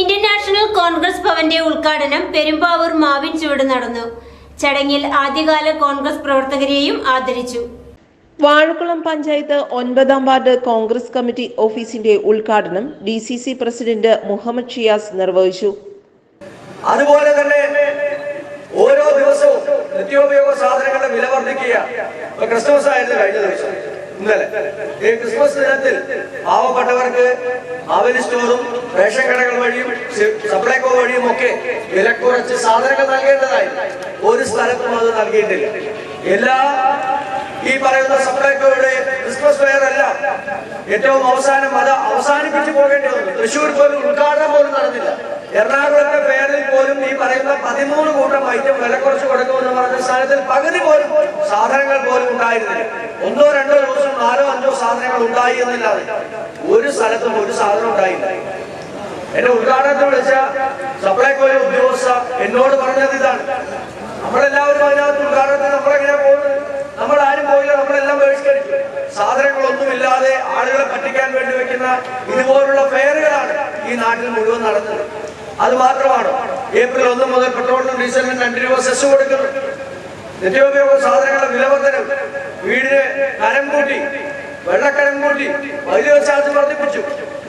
Indian national Congress ഭവന്റെ ഉദ്ഘാടനം പെരുമ്പാവൂർ മാവിൻ ചുവട് നടന്നു. ചടങ്ങിൽ ആദ്യകാല കോൺഗ്രസ് പ്രവർത്തകരെയും ആദരിച്ചു. വാഴക്കുളം പഞ്ചായത്ത് ഒൻപതാം വാർഡ് കോൺഗ്രസ് കമ്മിറ്റി ഓഫീസിന്റെ ഉദ്ഘാടനം D C C president Muhammad Shiyas നിർവഹിച്ചു. അതുപോലെ തന്നെ ഓരോ ദിവസവും നിത്യോപയോഗ സാധനങ്ങളുടെ വില വർദ്ധിക്കുക. ക്രിസ്മസ് ആയിരുന്നു കഴിഞ്ഞ ദിവസം. ഇന്നലെ. ഈ ക്രിസ്മസ് ദിനത്തിൽ പാവപ്പെട്ടവർക്ക് മാവേലി സ്റ്റോറും റേഷൻ കടകൾ വഴിയും സപ്ലൈകോ വഴിയും ഒക്കെ വില കുറച്ച് സാധനങ്ങൾ നൽകേണ്ടതായി. ഒരു സ്ഥലത്തും അത് നൽകിയിട്ടില്ല. എല്ലാ ഈ പറയുന്ന സപ്ലൈകോയുടെ ക്രിസ്മസ് ഫെയർ അല്ല. ഏറ്റവും അവസാനം അത് അവസാനിപ്പിച്ചു പോകേണ്ടി വന്നു. തൃശ്ശൂർ പോലും ഉദ്ഘാടനം പോലും നടന്നില്ല. എറണാകുളത്തെ പോലും ഈ പറയുന്ന പതിമൂന്ന് കൂട്ടം ഐറ്റം വില കുറച്ച് കൊടുക്കുമെന്ന് പറഞ്ഞ സ്ഥാനത്തിൽ പകുതി പോലും സാധനങ്ങൾ പോലും ഉണ്ടായിരുന്നില്ല. ഒന്നോ രണ്ടോ ദിവസം നാലോ അഞ്ചോ സാധനങ്ങൾ ഉണ്ടായി എന്നില്ലാതെ ഒരു സ്ഥലത്തും ഒരു സാധനം ഉണ്ടായില്ല. എന്നെ ഉദ്ഘാടനത്തിൽ വിളിച്ച സപ്ലൈകോയിലെ ഉദ്യോഗസ്ഥ എന്നോട് പറഞ്ഞത് ഇതാണ്. നമ്മളെല്ലാവരും അതിനകത്ത് ഉദ്ഘാടനത്തിൽ നമ്മളെങ്ങനെ പോകുന്നത് നമ്മൾ ആരും പോയില്ല നമ്മളെല്ലാം ബഹിഷ്കരിച്ചു. സാധനങ്ങളൊന്നുമില്ലാതെ ആളുകളെ പറ്റിക്കാൻ വേണ്ടി വെക്കുന്ന ഇതുപോലുള്ള ഫെയറുകളാണ് ഈ നാട്ടിൽ മുഴുവൻ നടന്നത് അത് മാത്രമാണ് ഏപ്രിൽ ഒന്ന് മുതൽ പെട്രോളിനും ഡീസലിനും രണ്ട് രൂപ സെസ് കൊടുക്കുന്നു. നിത്യോപയോഗ സാധനങ്ങളുടെ വിലവർദ്ധനം. വീടിന് കരം കൂട്ടി വെള്ളക്കരം കൂട്ടി വൈദ്യുത ചാർജ് വർദ്ധിപ്പിച്ചു.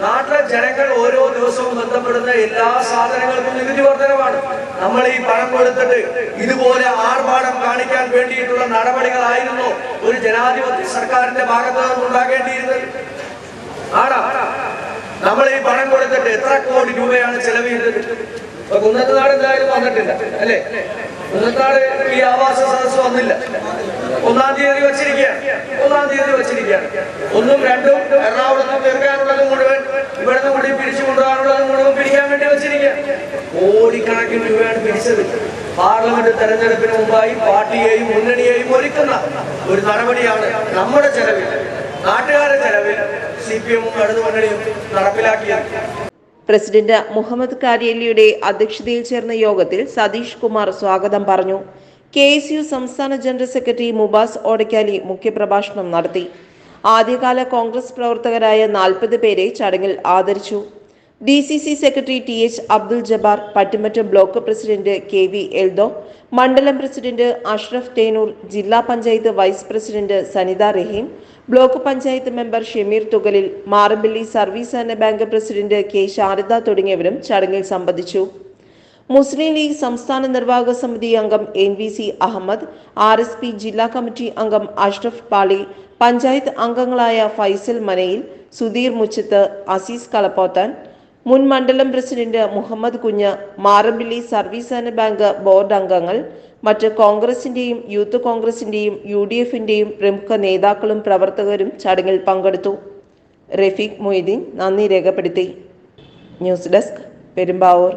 നാട്ടിലെ ജനങ്ങൾ ഓരോ ദിവസവും ബന്ധപ്പെടുന്ന എല്ലാ സാധനങ്ങൾക്കും നികുതി വർധനമാണ്. നമ്മൾ ഈ പണം കൊടുത്തിട്ട് ഇതുപോലെ ആർഭാടം കാണിക്കാൻ വേണ്ടിയിട്ടുള്ള നടപടികളായിരുന്നു ഒരു ജനാധിപത്യ സർക്കാരിന്റെ ഭാഗത്ത് നിന്ന് ഉണ്ടാകേണ്ടിയിരുന്നത്. ആണോ? നമ്മൾ ഈ പണം കൊടുത്തിട്ട് എത്ര കോടി രൂപയാണ് ചെലവ് ചെയ്തത് ഇപ്പൊ കുന്നത്തനാട് എന്തായാലും വന്നിട്ടില്ല അല്ലേ? കുന്നത്തനാട് ഈ ആവാസ സദസ് വന്നില്ല. ഒന്നാം തീയതി വെച്ചിരിക്കുകയാണ്. ഒന്നാം തീയതി വെച്ചിരിക്കുകയാണ്. ഒന്നും രണ്ടും എറണാകുളത്ത് തീർക്കാനുള്ളത് മുഴുവൻ ഇവിടുന്ന് കൂടി പിരിച്ചു കൊണ്ടുപോകാനുള്ളത് മുഴുവൻ പിരിക്കാൻ വേണ്ടി വെച്ചിരിക്കുകയാണ്. കോടിക്കണക്കിന് രൂപയാണ് പിരിച്ചത്. പാർലമെന്റ് തെരഞ്ഞെടുപ്പിന് മുമ്പായി പാർട്ടിയെയും മുന്നണിയെയും ഒരുക്കുന്ന ഒരു നടപടിയാണ് നമ്മുടെ ചെലവിൽ നാട്ടുകാരുടെ ചെലവിൽ സി പി എമ്മും ഇടതുമുന്നണിയും നടപ്പിലാക്കിയത്. പ്രസിഡന്റ് മുഹമ്മദ് കാരിയല്ലിയുടെ അധ്യക്ഷതയിൽ ചേർന്ന യോഗത്തിൽ സതീഷ് കുമാർ സ്വാഗതം പറഞ്ഞു. കെ എസ് യു സംസ്ഥാന ജനറൽ സെക്രട്ടറി മുബാസ് ഓടക്കാലി മുഖ്യപ്രഭാഷണം നടത്തി. ആദ്യകാല കോൺഗ്രസ് പ്രവർത്തകരായ നാൽപ്പത് പേരെ ചടങ്ങിൽ ആദരിച്ചു. D C C secretary T H Abdul Jabbar Pattimattom block president K V Eldho മണ്ഡലം പ്രസിഡന്റ് അഷ്റഫ് തേനൂർ ജില്ലാ panchayat vice president Sanitha Raheem block panchayat member Shameer Thukalil Marampally service സഹകരണ ബാങ്ക് പ്രസിഡന്റ് കെ ശാരദ തുടങ്ങിയവരും ചടങ്ങിൽ സംബന്ധിച്ചു. മുസ്ലിം ലീഗ് സംസ്ഥാന നിർവാഹക സമിതി അംഗം N V C Ahammed R S P ജില്ലാ കമ്മിറ്റി അംഗം അഷ്റഫ് പാളി പഞ്ചായത്ത് അംഗങ്ങളായ ഫൈസൽ മനയിൽ സുധീർ മുച്ചത്ത് അസീസ് കളപ്പോത്താൻ മുൻ മണ്ഡലം president Muhammad Kunju Marampilly service and bank board അംഗങ്ങൾ മറ്റ് കോൺഗ്രസിന്റെയും യൂത്ത് കോൺഗ്രസിന്റെയും യു ഡി എഫിന്റെയും പ്രമുഖ നേതാക്കളും പ്രവർത്തകരും ചടങ്ങിൽ പങ്കെടുത്തു. റഫീഖ് മൊയ്തീൻ നന്ദി രേഖപ്പെടുത്തി. News desk Perumbavoor.